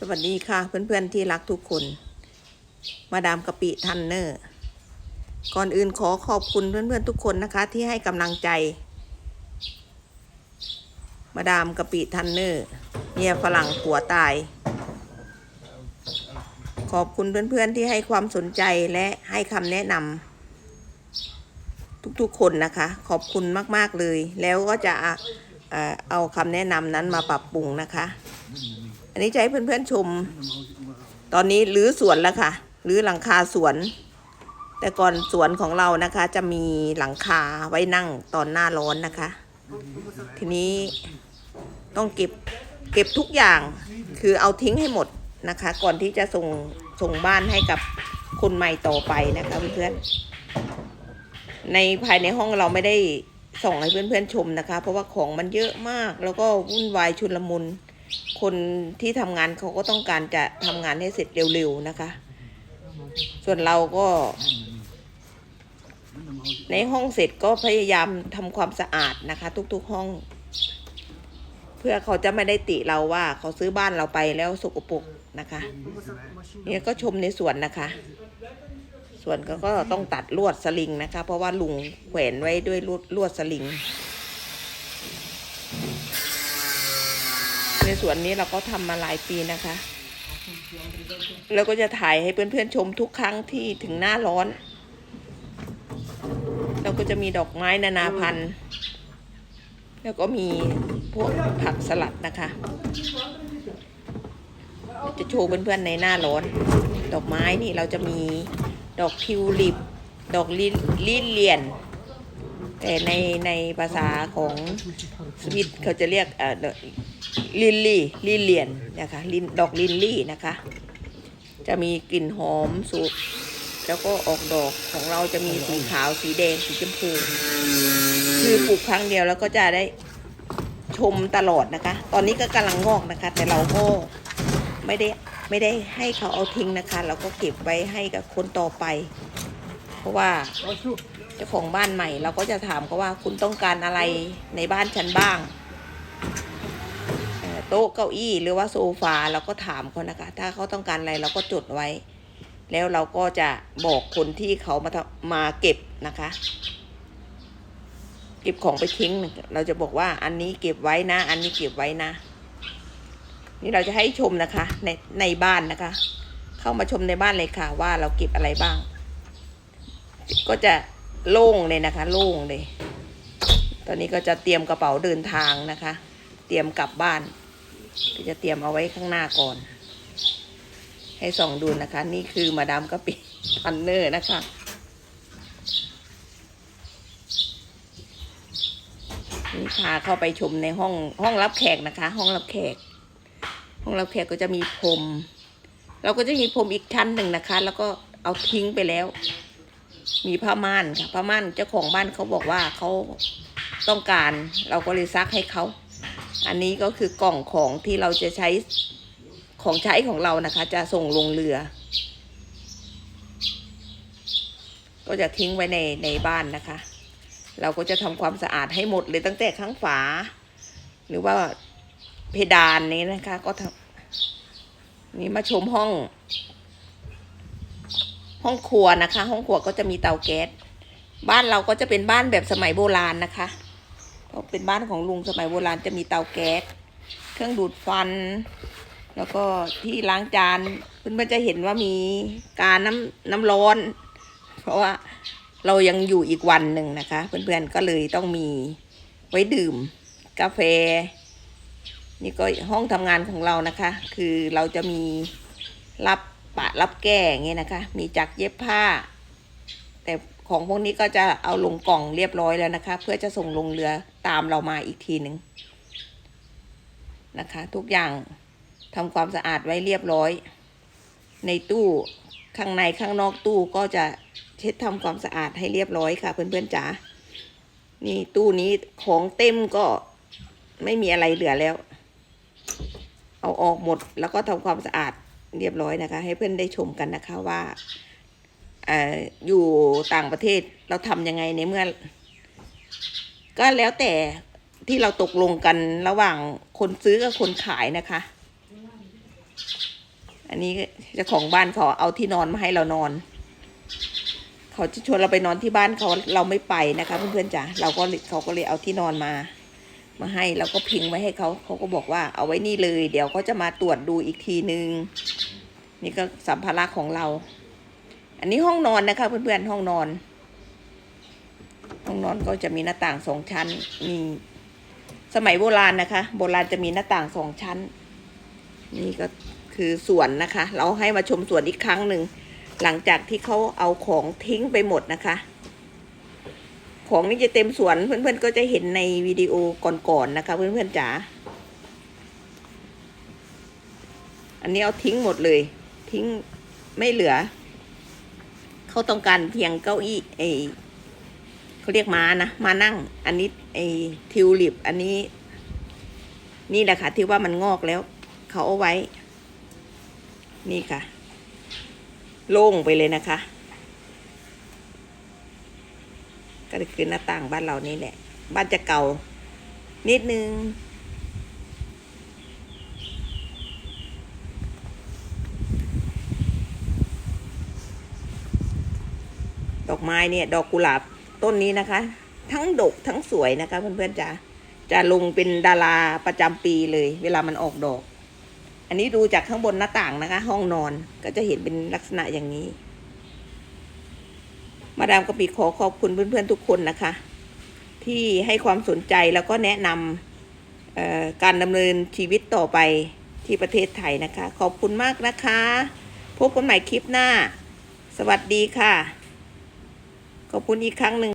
สวัสดีค่ะ เพื่อนๆที่รักทุกคน มาดามกะปิทันเนอร์ ก่อนอื่นขอขอบคุณเพื่อนๆทุกคนนะคะ ที่ให้กำลังใจ มาดามกะปิทันเนอร์เมียฝรั่งผัวตาย ขอบคุณเพื่อนๆที่ให้ความสนใจและให้คำแนะนำทุกๆคนนะคะ ขอบคุณมากๆเลย แล้วก็จะเอ่อเอาคำแนะนำนั้นมาปรับปรุงนะคะ อันนี้จะให้เพื่อนๆชม ตอนนี้รื้อสวนแล้วค่ะรื้อหลังคาสวน แต่ก่อนสวนของเรานะคะ จะมีหลังคาไว้นั่งตอนหน้าร้อนนะคะ ทีนี้ต้องเก็บเก็บทุกอย่างคือเอาทิ้งให้หมดนะคะ ก่อนที่จะส่งส่งบ้านให้กับคนใหม่ต่อไปนะคะเพื่อนๆในภายในห้องเราไม่ได้ส่งให้เพื่อนๆชมนะคะ เพราะว่าของมันเยอะมากแล้วก็วุ่นวายชุลมุน คนที่ทำงานเขาก็ต้องการจะทำงานให้เสร็จเร็วๆนะคะ ส่วนเราก็ ในห้องเสร็จก็พยายามทำความสะอาดนะคะ ทุกๆห้อง เพื่อเขาจะไม่ได้ติเราว่าเขาซื้อบ้านเราไปแล้วสกปรกนะคะเนี่ยก็ชมในสวนนะคะ ส่วนก็ต้องตัดลวดสลิงนะคะ เพราะว่าลุงแขวนไว้ด้วยลวดลวดสลิง ในสวนนี้เราก็ทำมาหลายปีนะคะ แล้วก็จะถ่ายให้เพื่อนๆชมทุกครั้งที่ถึงหน้าร้อน เราก็จะมีดอกไม้นานาพันธุ์ แล้วก็มีพวกผักสลัดนะคะ จะโชว์เพื่อนๆในหน้าร้อน ดอกไม้นี่เราจะมีดอกทิวลิป ดอกลิลเลียน แต่ในในภาษาของสวิตเขาจะเรียกเอ่อลินลี่ลินเลียนนะคะลินดอกลินลี่นะคะ จะมีกลิ่นหอมสุดแล้วก็ออกดอกของเราจะมีสีขาวสีแดงสีชมพูคือปลูกครั้งเดียวแล้วก็จะได้ชมตลอดนะคะ ตอนนี้ก็กำลังงอกนะคะ แต่เราก็ไม่ได้ไม่ได้ให้เขาเอาทิ้งนะคะ เราก็เก็บไว้ให้กับคนต่อไป ราะว่าเจ้าของบ้านใหม่ เราก็จะถามเขาว่าคุณต้องการอะไรในบ้านฉันบ้างโต๊ะเก้าอี้หรือว่าโซฟาเราก็ถามเขานะคะ ถ้าเขาต้องการอะไรเราก็จดไว้ แล้วเราก็จะบอกคนที่เขามามาเก็บนะคะ เก็บของไปทิ้ง เราจะบอกว่าอันนี้เก็บไว้นะ อันนี้เก็บไว้นะ นี่เราจะให้ชมนะคะในในบ้านนะคะ เข้ามาชมในบ้านเลยค่ะ ว่าเราเก็บอะไรบ้าง ก็จะโล่งเลยนะคะ โล่งเลย ตอนนี้ก็จะเตรียมกระเป๋าเดินทางนะคะ เตรียมกลับบ้าน ก็จะเตรียมเอาไว้ข้างหน้าก่อน ให้ส่องดูนะคะ นี่คือมาดามกะปิพันเนอร์นะคะนี่พาเข้าไปชมในห้องห้องรับแขกนะคะ ห้องรับแขก ห้องรับแขกก็จะมีพรมเราก็จะมีพรมอีกชั้นหนึ่งนะคะ แล้วก็เอาทิ้งไปแล้ว มีผ้าม่านค่ะผ้าม่านเจ้าของบ้านเขาบอกว่าเขาต้องการเราก็เลยซักให้เขา อันนี้ก็คือกล่องของที่เราจะใช้ของใช้ของเรานะคะ จะส่งลงเรือ ก็จะทิ้งไว้ในในบ้านนะคะ เราก็จะทำความสะอาดให้หมดเลยตั้งแต่ข้างฝา หรือว่าเพดานนี้นะคะ ก็ทำนี่มาชมห้อง ห้องครัวนะคะ ห้องครัวก็จะมีเตาแก๊สบ้านเราก็จะเป็นบ้านแบบสมัยโบราณนะคะเพราะเป็นบ้านของลุงสมัยโบราณจะมีเตาแก๊สเครื่องดูดฟัน แล้วก็ที่ล้างจานเพื่อนๆจะเห็นว่ามีการน้ำน้ำร้อน เพราะว่าเรายังอยู่อีกวันหนึ่งนะคะ เพื่อนๆก็เลยต้องมีไว้ดื่ม กาแฟ นี่ก็ห้องทำงานของเรานะคะ คือเราจะมีรับ ปะรับแก่เงี้ยนะคะ มีจักรเย็บผ้า แต่ของพวกนี้ก็จะเอาลงกล่องเรียบร้อยแล้วนะคะ เพื่อจะส่งลงเรือตามเรามาอีกทีหนึ่งนะคะ ทุกอย่างทำความสะอาดไว้เรียบร้อย ในตู้ข้างในข้างนอกตู้ก็จะเช็ดทำความสะอาดให้เรียบร้อยค่ะ เพื่อนๆจ๋านี่ตู้นี้ของเต็มก็ไม่มีอะไรเหลือแล้ว เอาออกหมดแล้วก็ทำความสะอาด เรียบร้อยนะคะ ให้เพื่อนได้ชมกันนะคะว่าออยู่ต่างประเทศเราทำยังไงในเมื่อ ก็แล้วแต่ที่เราตกลงกันระหว่างคนซื้อกับคนขายนะคะ อันนี้เจ้าของบ้านเขาเอาที่นอนมาให้เรานอน เขาจะชวนเราไปนอนที่บ้านเขาเราไม่ไปนะคะ เพื่อนๆจ๋าเราก็เขาก็เลยเอาที่นอนมา มาให้เราก็พิงไว้ให้เขาเขาก็บอกว่าเอาไว้นี่เลย เดี๋ยวเขาจะมาตรวจดูอีกทีนึง นี่ก็สัมภาระของเรา อันนี้ห้องนอนนะคะ เพื่อนๆห้องนอน ห้องนอนก็จะมีหน้าต่างสองชั้นมีสมัยโบราณนะคะ โบราณจะมีหน้าต่างสองชั้น นี่ก็คือสวนนะคะ เราให้มาชมสวนอีกครั้งหนึ่งหลังจากที่เขาเอาของทิ้งไปหมดนะคะ ของนี่จะเต็มสวนเพื่อนๆก็จะเห็นในวิดีโอก่อนๆนะคะ เพื่อนๆจ๋าอันนี้เอาทิ้งหมดเลย ทิ้งไม่เหลือ เขาต้องการเพียงเก้าอี้ไอเขาเรียกม้านะมานั่ง อันนี้ไอทิวลิป อันนี้ นี่แหละค่ะที่ว่ามันงอกแล้ว เขาเอาไว้ นี่ค่ะ โล่งไปเลยนะคะ ก็คือหน้าต่างบ้านเรานี่แหละ บ้านจะเก่า นิดนึง ดอกไม้เนี่ย ดอกกุหลาบต้นนี้นะคะ ทั้งดกทั้งสวยนะคะ เพื่อนๆจะจะลงเป็นดาราประจำปีเลย เวลามันออกดอก อันนี้ดูจากข้างบนหน้าต่างนะคะ ห้องนอนก็จะเห็นเป็นลักษณะอย่างนี้ มาดามกะปิขอขอบคุณเพื่อนๆทุกคนนะคะ ที่ให้ความสนใจแล้วก็แนะนำการดำเนินชีวิตต่อไปที่ประเทศไทยนะคะ ขอบคุณมากนะคะ พบกันใหม่คลิปหน้า สวัสดีค่ะ ขอบคุณอีกครั้งหนึ่ง